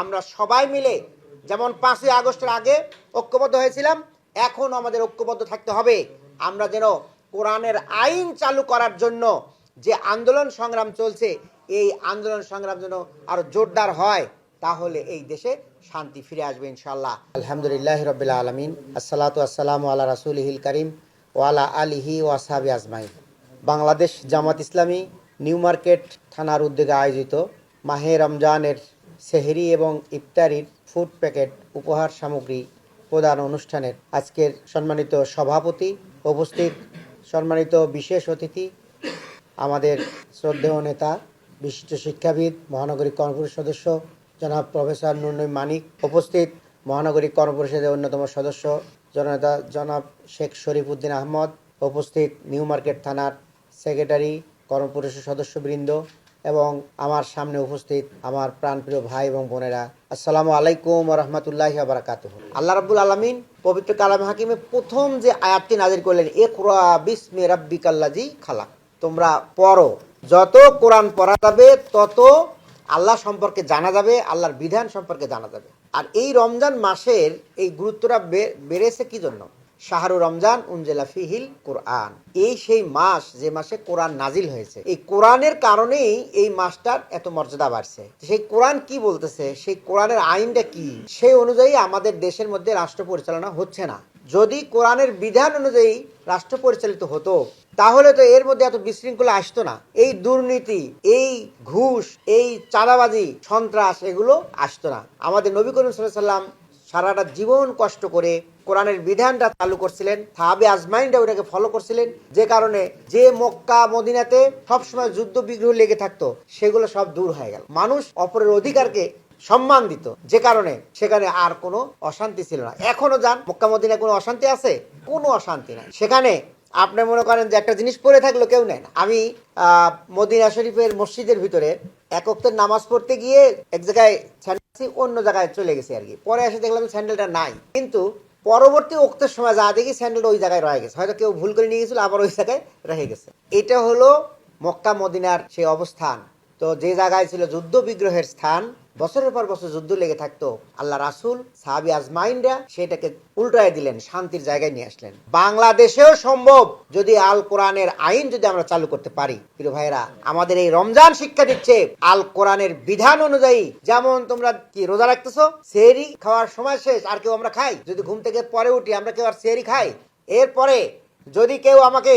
আমরা সবাই মিলে যেমন পাঁচই আগস্টের আগে ঐক্যবদ্ধ হয়েছিলাম এখন আমাদের ঐক্যবদ্ধ থাকতে হবে। আমরা যেন কোরআনের আইন চালু করার জন্য যে আন্দোলন সংগ্রাম চলছে, এই আন্দোলন সংগ্রাম যেন আরও জোরদার হয়, তাহলে এই দেশে শান্তি ফিরে আসবে ইনশাল্লাহ আলহামদুলিল্লাহ রবিল আলমিন, আসসালাতু আসসালামু আল্লাহ রাসুল হিল করিম ওয়ালা আলিহি wasabi আজমাই Bangladesh Jamaat Islami new Market থানার উদ্যোগে আয়োজিত মাহে রমজানের সেহরি এবং ইফতারির ফুড প্যাকেট উপহার সামগ্রী প্রদান অনুষ্ঠানের আজকের সম্মানিত সভাপতি উপস্থিত সম্মানিত বিশেষ অতিথি, আমাদের শ্রদ্ধেয় নেতা, বিশিষ্ট শিক্ষাবিদ মহানগরী কর্মপরিষদ সদস্য, জনাব প্রফেসর নুরনই মানিক উপস্থিত মহানগরী কর্মপরিষদের অন্যতম সদস্য, জননেতা জনাব শেখ শরীফ উদ্দিন আহমদ উপস্থিত, নিউ মার্কেট থানার সেক্রেটারি কর্মপরিষদ সদস্যবৃন্দ এবং আমার সামনে উপস্থিত আমার প্রাণপ্রিয় ভাই এবং বোনেরা, আসসালামু আলাইকুম রহমতুল্লাহ বারাকাত আল্লাহ রাব্বুল আলমিন পবিত্র কালাম হাকিমে প্রথম যে আয়াতটি নাজির করলেন এ একরা বিসমে রাব্বিকাল্লাজি খালাক। তোমরা পড়ো, যত কোরআন পড়া যাবে, তত আল্লাহ সম্পর্কে জানা যাবে, আল্লাহর বিধান সম্পর্কে জানা যাবে। আর এই রমজান মাসের এই গুরুত্বটা বেড়েছে কি জন্য? শাহরু রমজান উনজেলা ফিহিল কোরআন। এই সেই মাস, যে মাসে কোরআন নাজিল হয়েছে। এই কোরআনের কারণেই এই মাসটার এত মর্যাদা বাড়ছে। সেই কোরআন কি বলতেছে? সেই কোরআনের আইনটা কি? সেই অনুযায়ী আমাদের দেশের মধ্যে রাষ্ট্র পরিচালনা হচ্ছে না। যদি কোরআনের বিধান অনুযায়ী রাষ্ট্র পরিচালিত হতো, তাহলে তো এর মধ্যে এত বিশৃঙ্খলা আসতো না। এই দুর্নীতি, এই ঘুষ, এই চাঁদাবাজি, সন্ত্রাস, এগুলো আসতো না। আমাদের নবী করিম সাল্লাম সারাটা জীবন কষ্ট করে কোরআনের বিধানটা চালু করছিলেন, সাহাবে আজমাইনটা ওটাকে ফলো করছিলেন, যে কারণে যে মক্কা, মদিনাতে সবসময় যুদ্ধ বিগ্রহ লেগে থাকতো, সেগুলো সব দূর হয়ে গেল। মানুষ অপরের অধিকারকে সম্মান দিত, যে কারণে সেখানে আর কোনো অশান্তি ছিল না। এখনও যান, মক্কা, মদিনায় কোনো অশান্তি আছে? কোনো অশান্তি নাই। সেখানে আপনি মনে করেন যে একটা জিনিস পরে থাকল, কেউ নেয় না। আমি মদিনা শরীফের মসজিদের ভিতরে একক্তের নামাজ পড়তে গিয়ে এক জায়গায় স্যান্ডেল অন্য জায়গায় চলে গেছে আর কি। পরে এসে দেখলাম স্যান্ডেলটা নাই। কিন্তু পরবর্তী উক্তের সময় যা দেখি স্যান্ডেল ওই জায়গায় রয়ে গেছে। হয়তো কেউ ভুল করে নিয়ে গেছিল, আবার ওই জায়গায় রেখে গেছে। এটা হলো মক্কা মদিনার সেই অবস্থান। তো যে জায়গায় ছিল যুদ্ধ বিগ্রহের স্থান বছরের পর বছর যুদ্ধ লেগে থাকতো, আল্লাহ রাসুল, সাহাবি আজমাইনরা সেটাকে উল্টায় দিলেন, শান্তির জায়গায় নিয়ে আসলেন। বাংলাদেশেও সম্ভব যদি আল কোরআনের আইন যদি আমরা চালু করতে পারি। প্রিয় ভাইরা আমাদের এই রমজান শিক্ষা দিচ্ছে আল কোরআনের বিধান অনুযায়ী। যেমন তোমরা কি রোজা রাখতেছো? সেহরি খাওয়ার সময় শেষ, আর কেউ আমরা খাই। যদি ঘুম থেকে পরে উঠি, আমরা কেউ আর সেহরি খাই। এরপরে যদি কেউ আমাকে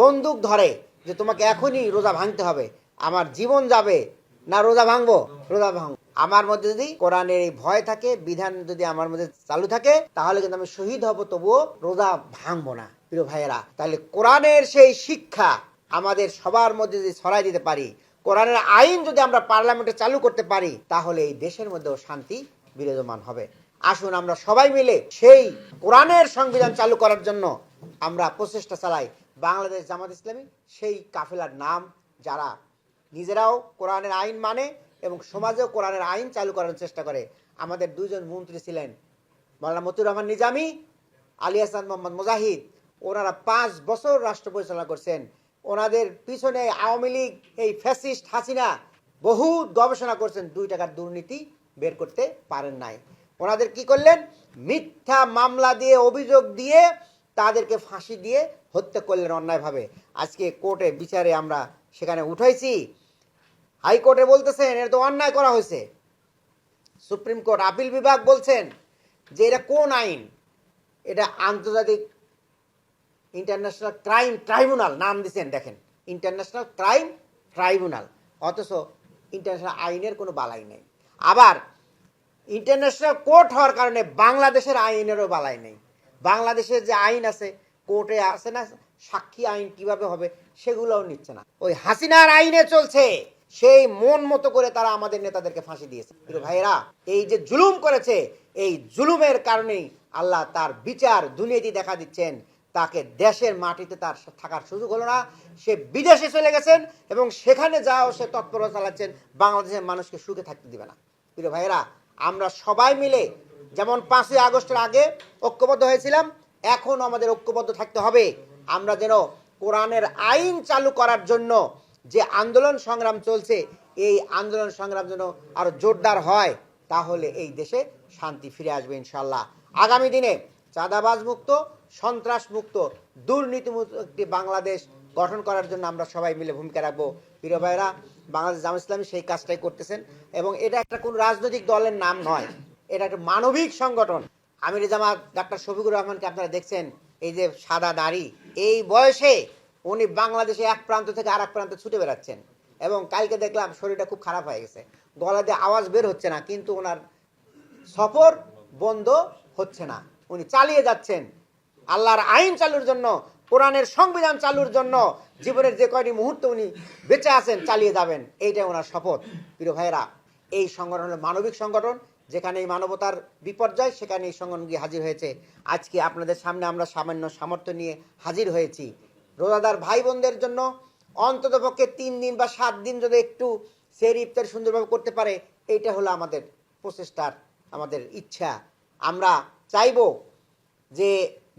বন্দুক ধরে যে তোমাকে এখনই রোজা ভাঙতে হবে, আমার জীবন যাবে, না রোজা ভাঙবো? রোজা ভাঙবো। আমার মধ্যে যদি কোরআনের এই ভয় থাকে, বিধান যদি আমার মধ্যে চালু থাকে, তাহলে কিন্তু আমি শহীদ হব, তবুও রোজা ভাঙবো না। প্রিয় ভাইয়েরা, তাহলে কোরআনের সেই শিক্ষা আমাদের সবার মধ্যে যদি ছড়াই দিতে পারি, কোরআনের আইন যদি আমরা পার্লামেন্টে চালু করতে পারি, তাহলে এই দেশের মধ্যেও শান্তি বিরাজমান হবে। আসুন আমরা সবাই মিলে সেই কোরআনের সংবিধান চালু করার জন্য আমরা প্রচেষ্টা চালাই। বাংলাদেশ জামাত ইসলামী সেই কাফেলার নাম, যারা নিজেরাও কোরআনের আইন মানে এবং সমাজেও কোরআনের আইন চালু করার চেষ্টা করে। আমাদের দুজন মন্ত্রী ছিলেন মাওলানা মতুর রহমান নিজামী, আলী হাসান মোহাম্মদ মুজাহিদ। ওনারা পাঁচ বছর রাষ্ট্র পরিচালনা করছেন। ওনাদের পিছনে আওয়ামী লীগ, এই ফ্যাসিস্ট হাসিনা বহু গবেষণা করছেন, দুই টাকার দুর্নীতি বের করতে পারেন নাই। ওনাদের কি করলেন? মিথ্যা মামলা দিয়ে, অভিযোগ দিয়ে তাদেরকে ফাঁসি দিয়ে হত্যা করলেন অন্যায়ভাবে। আজকে কোর্টে বিচারে আমরা সেখানে উঠাইছি। হাইকোর্টে বলতেছেন, এটা তো অন্যায় করা হয়েছে। সুপ্রিম কোর্ট, আপিল বিভাগ বলছেন যে এটা কোন আইন? এটা আন্তর্জাতিক ইন্টারন্যাশনাল ক্রাইম ট্রাইব্যুনাল, নাম দিছেন, দেখেন। ইন্টারন্যাশনাল ক্রাইম ট্রাইব্যুনাল, অথচ ইন্টারন্যাশনাল আইনের কোনো বালাই নেই। আবার, ইন্টারন্যাশনাল কোর্ট হওয়ার কারণে বাংলাদেশের আইনেরও বালাই নেই। বাংলাদেশের যে আইন আছে, কোর্টে আছে না, সাক্ষী আইন কীভাবে হবে, সেগুলোও নিচ্ছে না। ওই হাসিনার আইনে চলছে। সেই মন মতো করে তারা আমাদের নেতাদেরকে ফাঁসি দিয়েছে। কিন্তু ভাইরা এই যে জুলুম করেছে এই জুলুমের কারণেই আল্লাহ তার বিচার দুনিয়াটি দেখা দিচ্ছেন। তাকে দেশের মাটিতে তার থাকার সুযোগ হলো না। সে বিদেশে চলে গেছেন এবং সেখানে যাও সে তৎপরতা চালাচ্ছেন। বাংলাদেশের মানুষকে সুখে থাকতে দিবে না। প্রিয় ভাইয়েরা আমরা সবাই মিলে যেমন পাঁচই আগস্টের আগে ঐক্যবদ্ধ হয়েছিলাম এখন আমাদের ঐক্যবদ্ধ থাকতে হবে। আমরা যেন কোরআনের আইন চালু করার জন্য যে আন্দোলন সংগ্রাম চলছে, এই আন্দোলন সংগ্রাম যেন আরও জোরদার হয়, তাহলে এই দেশে শান্তি ফিরে আসবে ইনশাল্লাহ আগামী দিনে চাঁদাবাজ মুক্ত, সন্ত্রাস মুক্ত, দুর্নীতিমুক্ত একটি বাংলাদেশ গঠন করার জন্য আমরা সবাই মিলে ভূমিকা রাখব। প্রিয় ভাইরা বাংলাদেশ জামা ইসলামী সেই কাজটাই করতেছেন এবং এটা একটা কোন রাজনৈতিক দলের নাম নয়, এটা একটা মানবিক সংগঠন। আমির জামাত ডাক্তার শফিকুর রহমানকে আপনারা দেখছেন, এই যে সাদা দাড়ি এই বয়সে উনি বাংলাদেশে এক প্রান্ত থেকে আর এক প্রান্তে ছুটে বেড়াচ্ছেন। এবং কালকে দেখলাম শরীরটা খুব খারাপ হয়ে গেছে। গলা দিয়ে আওয়াজ বের হচ্ছে না, কিন্তু ওনার সফর বন্ধ হচ্ছে না। উনি চালিয়ে যাচ্ছেন আল্লাহর আইন চালুর জন্য, কোরআনের সংবিধান চালুর জন্য। জীবনের যে কয়টি মুহূর্ত উনি বেঁচে আছেন, চালিয়ে যাবেন, এইটাই ওনার শপথ। প্রিয় ভাইরা এই সংগঠন হলো মানবিক সংগঠন। যেখানে এই মানবতার বিপর্যয় সেখানে এই সংগঠন গিয়ে হাজির হয়েছে। আজকে আপনাদের সামনে আমরা সামান্য সামর্থ্য নিয়ে হাজির হয়েছি। রোজাদার ভাই বোনদের জন্য অন্তত পক্ষে তিন দিন বা সাত দিন যদি একটু সের ইফতার সুন্দরভাবে করতে পারে, এইটা হলো আমাদের প্রচেষ্টার আমাদের ইচ্ছা। আমরা চাইব যে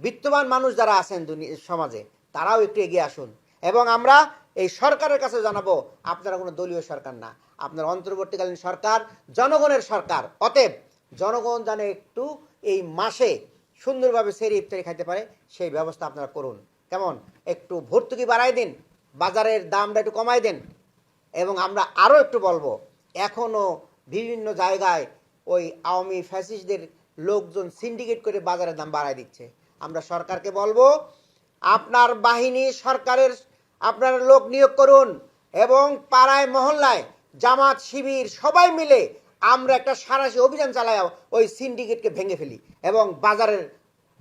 বিত্তবান মানুষ যারা আছেন সমাজে, তারাও একটু এগিয়ে আসুন। এবং আমরা এই সরকারের কাছে জানাব, আপনারা কোনো দলীয় সরকার না। আপনার অন্তর্বর্তীকালীন সরকার, জনগণের সরকার। অতএব জনগণ যেন একটু এই মাসে সুন্দরভাবে সেরি ইফতারি খাইতে পারে, সেই ব্যবস্থা আপনারা করুন। কেমন? একটু ভর্তুকি বাড়াই দিন, বাজারের দামটা একটু কমাই দেন, এবং আমরা আরও একটু বলব, এখনও বিভিন্ন জায়গায় ওই আওয়ামী ফ্যাসিস্টদের লোকজন সিন্ডিকেট করে বাজারের দাম বাড়ায় দিচ্ছে। আমরা সরকারকে বলব, আপনার বাহিনী সরকারের, আপনার লোক নিয়োগ করুন, এবং পাড়ায়, মহল্লায়, জামাত, শিবির, সবাই মিলে আমরা একটা সারাশি অভিযান চালাই, ওই সিন্ডিকেটকে ভেঙে ফেলি, এবং বাজারের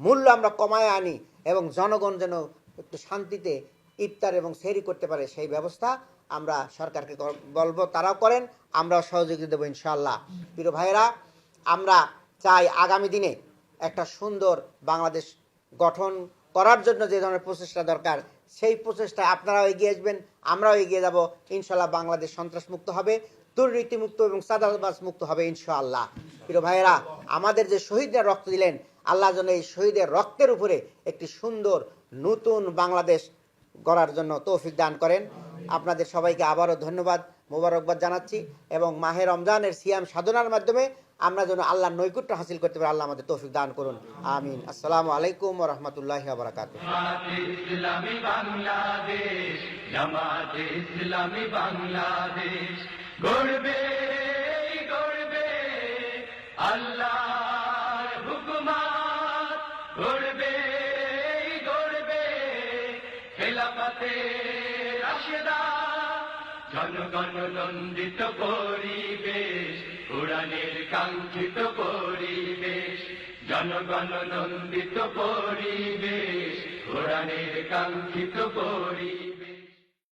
মূল্য আমরা কমায় আনি, এবং জনগণ যেন একটু শান্তিতে ইফতার এবং সেরি করতে পারে সেই ব্যবস্থা আমরা সরকারকে কর- বলব, তারাও করেন, আমরাও সহযোগিতা দেবো ইনশাল্লাহ প্রিয় ভাইয়েরা, আমরা চাই আগামী দিনে একটা সুন্দর বাংলাদেশ গঠন করার জন্য যে ধরনের প্রচেষ্টা দরকার, সেই প্রচেষ্টায় আপনারাও এগিয়ে আসবেন, আমরাও এগিয়ে যাব ইনশাল্লাহ বাংলাদেশ সন্ত্রাসমুক্ত হবে, দুর্নীতিমুক্ত এবং সাদাবাজ মুক্ত হবে ইনশাআল্লাহ। প্রিয় ভাইয়েরা, আমাদের যে শহীদরা রক্ত দিলেন, আল্লাহ যেন এই শহীদের রক্তের উপরে একটি সুন্দর নতুন বাংলাদেশ গড়ার জন্য তৌফিক দান করেন। আপনাদের সবাইকে আবারও ধন্যবাদ, মোবারকবাদ জানাচ্ছি এবং মাহে রমজানের সিয়াম সাধনার মাধ্যমে আমরা যেন আল্লাহর নৈকুট্য হাসিল করতে পারি, আল্লাহ আমাদের তৌফিক দান করুন। আমিন। আসসালামু আলাইকুম রহমতুল্লাহ বারাকাত আল্লাহর জনগণ নন্দিত পরিবেশ উড়ানের কাঙ্ক্ষিত পরিবেশ। জনগণ নন্দিত পরিবেশ উড়ানের কাঙ্ক্ষিত পরিবেশ।